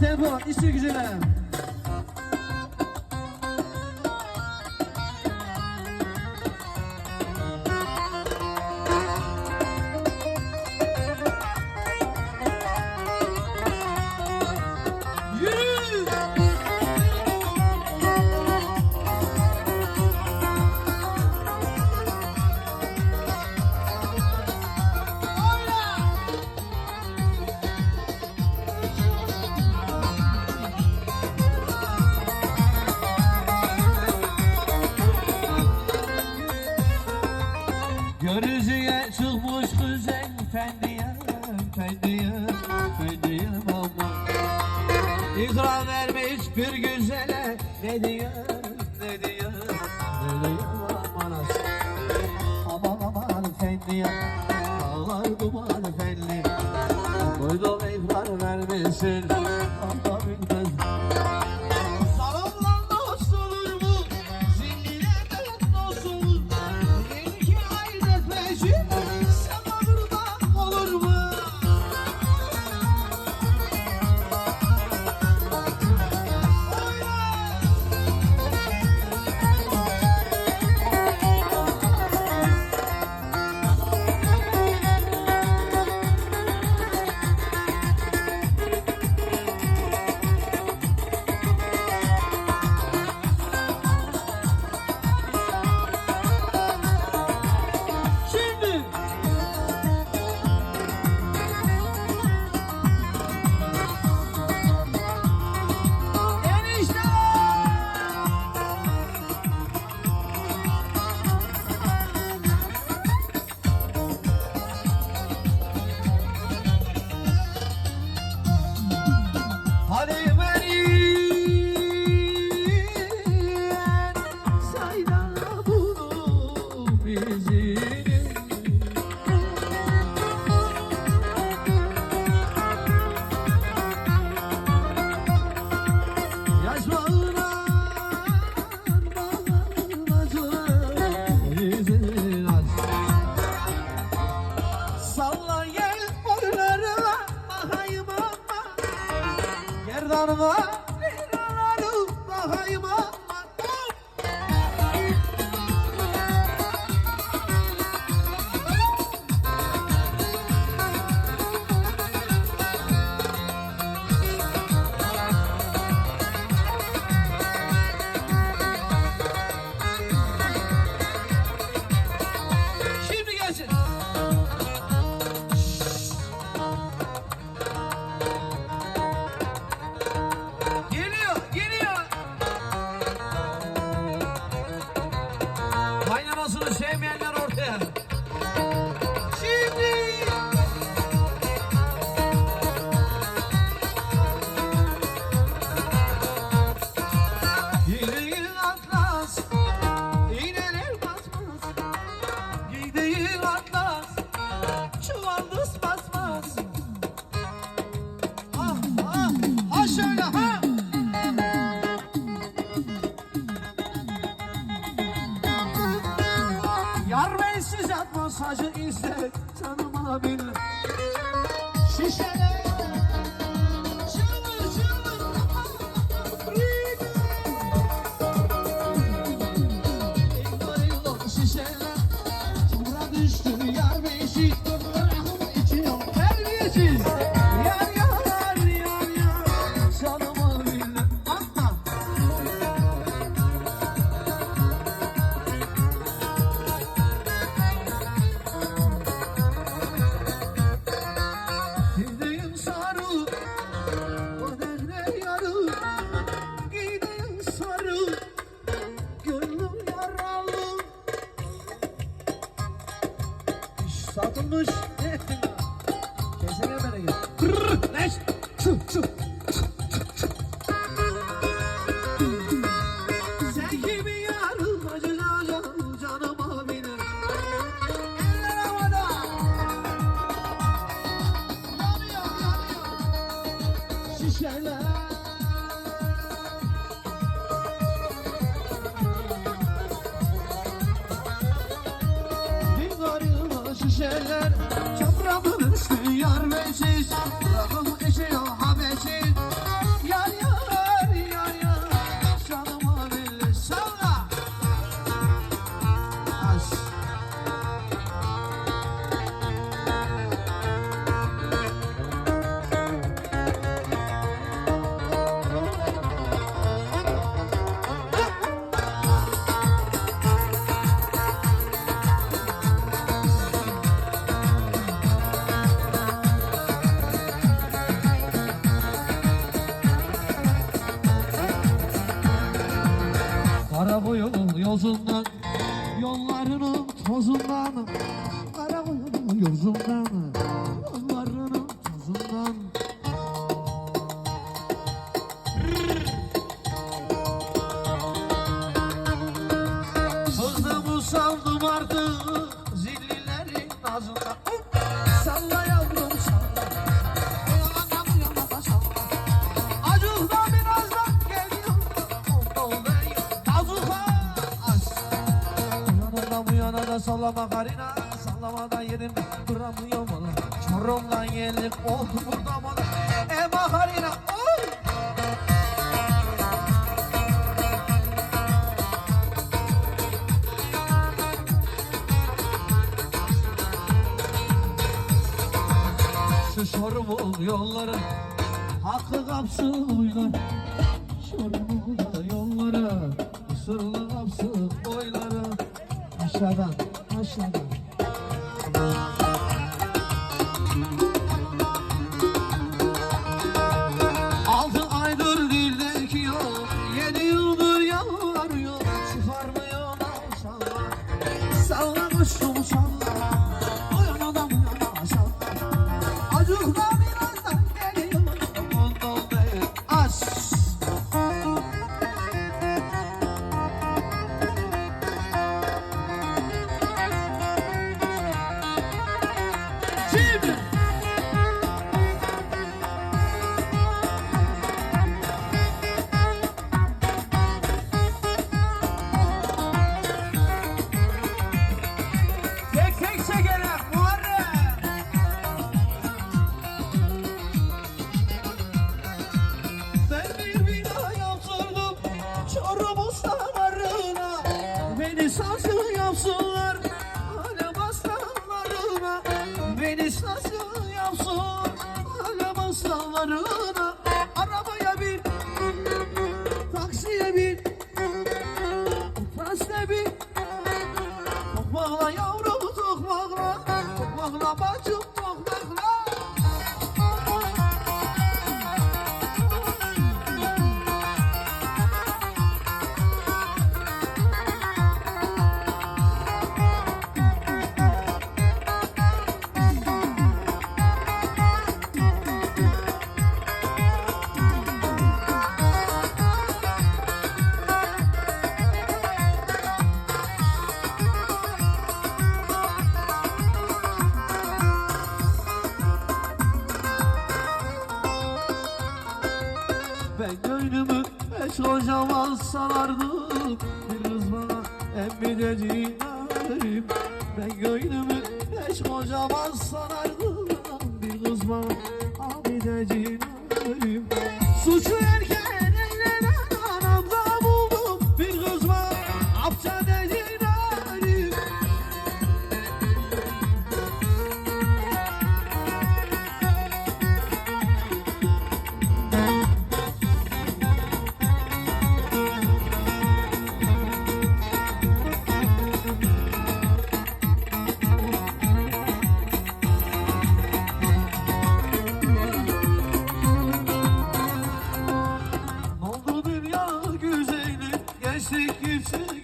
telefon, işi gücüne. haydi করবো mesajı izle tanıma bil. Şişeler Sen gibi yarılmacı canım canıma biner Eller havada. Yanıyor yanıyor. Şişerler. Bir garıma Çapramın üstü yar ve şişer Sallama sallama karina Sallamadan yerimde duramıyorum ola Çorum'dan geldik oldu burada bana Ema karina oy Şu Çorum'un yolları Hakkı kapsın uylar Çorum'un yolları Sırlı kapsın boyları Aşağıdan Altı hiç kocama sarardım. Bir kız bana emmideciğim Ben gönlümü hiç kocama sarardım. Bir kız bana emmideciğim aşık yüzüne